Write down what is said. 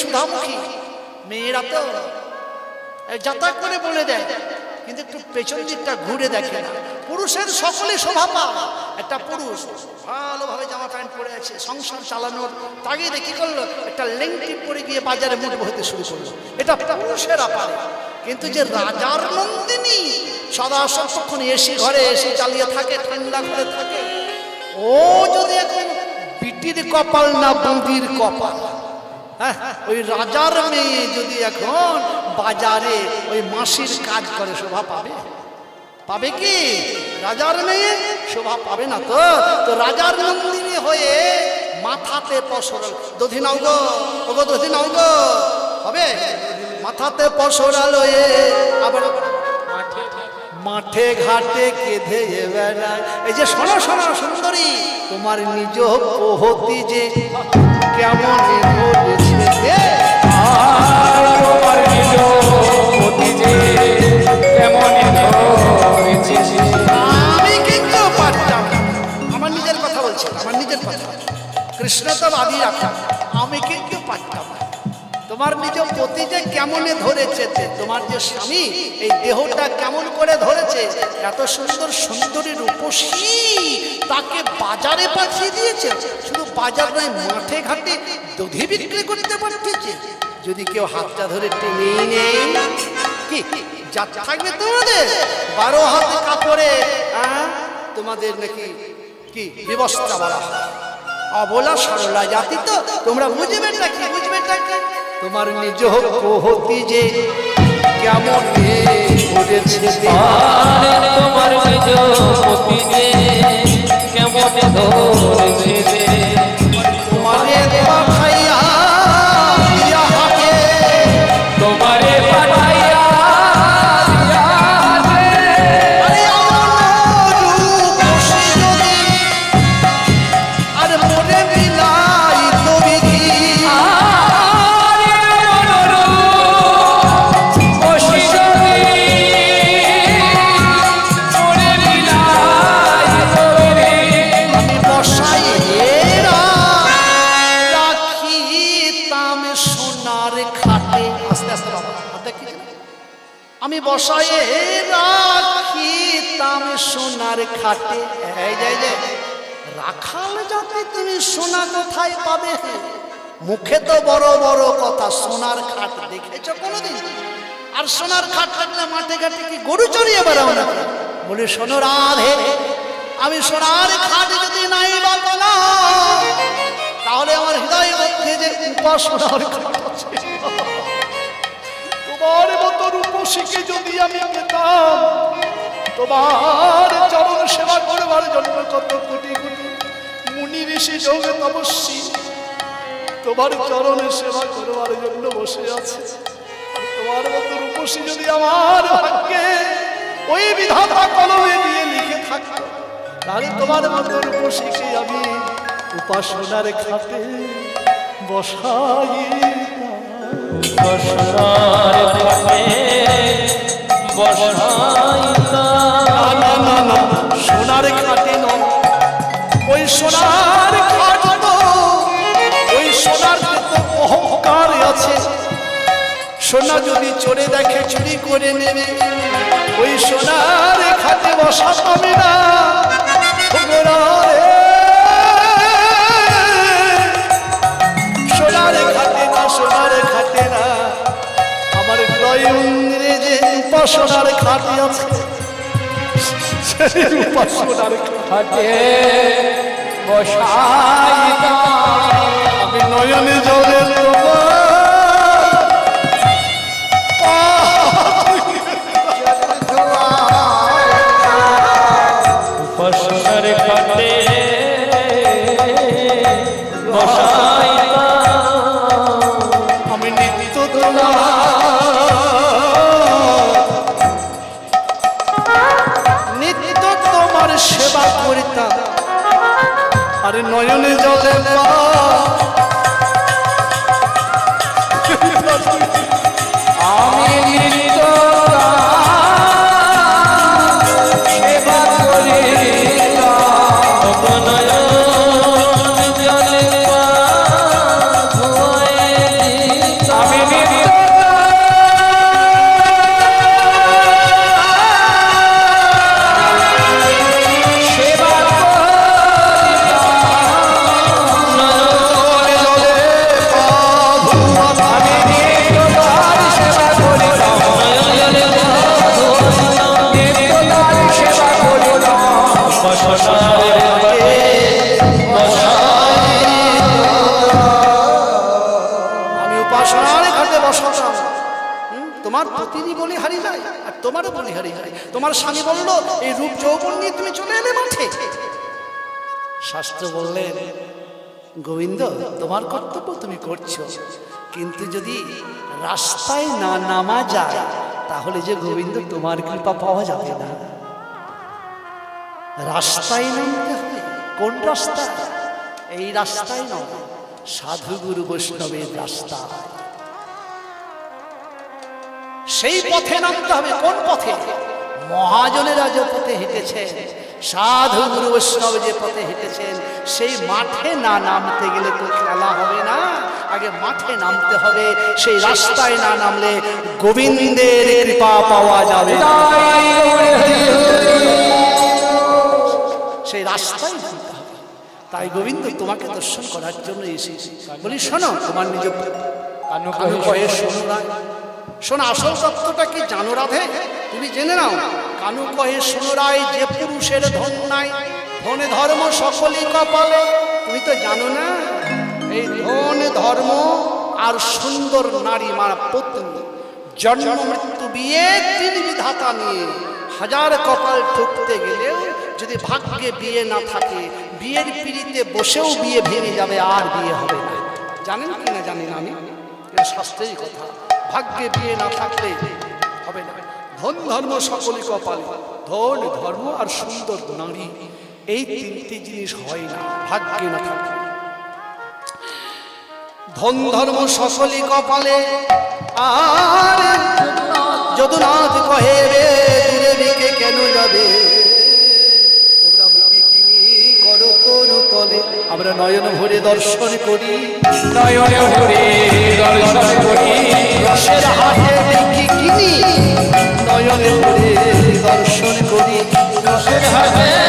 সুধামুখী মেয়েরা তো যাতায়াত করে বলে দেয়, কিন্তু একটু পেছন দিকটা ঘুরে দেখে না। পুরুষের সকলে শোভা পায়। একটা পুরুষ ভালোভাবে জামা প্যান্ট পরে আছে, সংসার চালানোর তাগিদে কি করল? একটা লেংটি পরে গিয়ে বাজারে মুঠ বইতে শুরু করল। এটা পুরুষেরা পারে কিন্তু যে রাজার নন্দিনী সদা সক্ষণ এসি ঘরে এসি চালিয়ে থাকে, ঠান্ডা ঘরে থাকে, ও যদি এখন বিটির কপাল না বুঁদির কপাল। হ্যাঁ, ওই রাজার মেয়ে যদি এখন বাজারে ওই মাসির কাজ করে শোভা পাবে? পাবে কি? রাজার মেয়ে শোভা পাবে না তো? তো রাজার নন্দিনী হয়ে মাথাতে পশর দধি নাও গো ওগো দধি নাও গো। হবে? মাথাতে পশরা হয়ে আবার মাঠে ঘাটে কেঁধে বেড়ায় এই যে শোনো শোনো সুন্দরী তোমার নিজ পহতি যে কেমন আমি কিন্তু পারতাম। আমার নিজের কথা বলছি আমার নিজের কথা। কৃষ্ণ তো বাদি রাখতাম আমি কিন্তু পারতাম। তোমার নিজ পতি যে কেমনে ধরেছে তোমার যে স্বামী, এই দেহটা কেমন করে ধরেছে, এত সুন্দর সুন্দরী রূপসী, তাকে বাজারে পাঠিয়ে দিয়েছে শুধু বাজার নয়, মাঠে ঘাটে দধি বিক্রি করতে পাঠিয়েছে যদি কেউ হাতটা ধরে টেনে নেই কি যা থাকবে তোমাদের বারো হাতে কাপড়ে? তোমাদের নাকি কি ব্যবস্থা বলা। অবলা সরলা জাতি তো, তোমরা বুঝবে কি বুঝবে কি তোমার নিজ হতি যে কেমন করেছে। তোমার আমি বসাই রাখি তাম সোনার খাটে। রাখাল যাতে তুমি সোনা কোথায় পাবে? মুখে তো বড় বড় কথা, সোনার খাট দেখেছ কোনোদিন? আর সোনার খাট থাকলে মাঠে ঘাটে কি গরু চড়িয়ে বেড়াও না? বলি, শোনো রাধে, আমি সোনার খাট যদি নাই বা তাহলে আমার হৃদয় মধ্যে যে উপাসনার খাট আছে। তোমার মতো রূপসীকে যদি আমি পেতাম, তোমার চরণ সেবা করবার জন্য কত কোটি কোটি মুনি ঋষি যোগ তপস্বী, তোমার চরণে সেবা করবার জন্য বসে আছে। তোমার মতো রূপসী যদি আমার ভাগ্যে ওই বিধাতা কলমে দিয়ে লিখে থাকতো, তাহলে তোমার মতো রূপসীকে আমি উপাসনার খাতে বসাই সোনার খাটে ওই সোনার খাট ওই সোনার অহংকার আছে। সোনা যদি চোরে দেখে চুরি করে নেবে, ওই সোনার খাতে বসা পাবে না। মন্দিরে যে উপাসনার খাতে আছে সেই উপাসনার খাটে আমি নয়নে জলে উপাসনার নয়নে জলে আমি তোমার প্রতিনি বলি হারিয়ে যায়, আর তোমারও বলি হারি যায়। তোমার স্বামী বলল, এই রূপ যৌবন নিয়ে তুমি চলে এলে মাঠে। শাস্ত্র বললেন, গোবিন্দ, তোমার কর্তব্য তুমি করছ। কিন্তু যদি রাস্তায় না নামা যায়, তাহলে যে গোবিন্দ, তোমার কৃপা পাওয়া যাবে না। রাস্তায় নামতে কোন রাস্তা? এই রাস্তায় নয়। সাধু গুরু বৈষ্ণবের রাস্তা। সেই পথে নামতে হবে। কোন পথে? মহাজনেরা যে পথে হেঁটেছেন সাধু গুরু বৈষ্ণব যে পথে হেঁটেছেন সেই মাঠে না নামতে গেলে তো খেলা হবে না। আগে মাঠে নামতে হবে। সেই রাস্তায় না নামলে গোবিন্দের কৃপা পাওয়া যাবে। সেই রাস্তায় তাই গোবিন্দ তোমাকে দর্শন করার জন্য এসেছি। বলি শোনো তোমার নিজ কানু কানু কহে কয়ে শোনো। না শোনো আসল তত্ত্বটা কি জানো রাধে? তুমি জেনে নাও কানু কহে শোনো রায় যে পুরুষের ধন নাই ধনে ধর্ম সকলই কপালে। তুমি তো জানো না এই ধন ধর্ম আর সুন্দর নারী মারা পত্নী জন্ম মৃত্যু বিয়ে তিন বিধাতা নিয়ে। হাজার কপাল ঠুকতে গেলেও যদি ভাগ্যে বিয়ে না থাকে বিয়ের পিড়িতে বসেও বিয়ে ভেঙে যাবে, আর বিয়ে হবে না। জানেন কি না জানেন আমি? এটা শাস্ত্রের কথা। ভাগ্যে বিয়ে না থাকলে হবে না। ধন ধর্ম সকলই কপাল। ধন, ধর্ম আর সুন্দর নারী, এই তিনটি জিনিস হয় না, ভাগ্যে না থাকলে। ধন ধর্ম সকলই কপালে। আর যদুনাথ কহে রে, দূরে কেন যাবে? তলে আমরা নয়ন ভরে দর্শন করি। নয়ন ভরে দর্শন করি। রসের হাতে দেখি কিনি। নয়ন ভরে দর্শন করি। রসের হাতে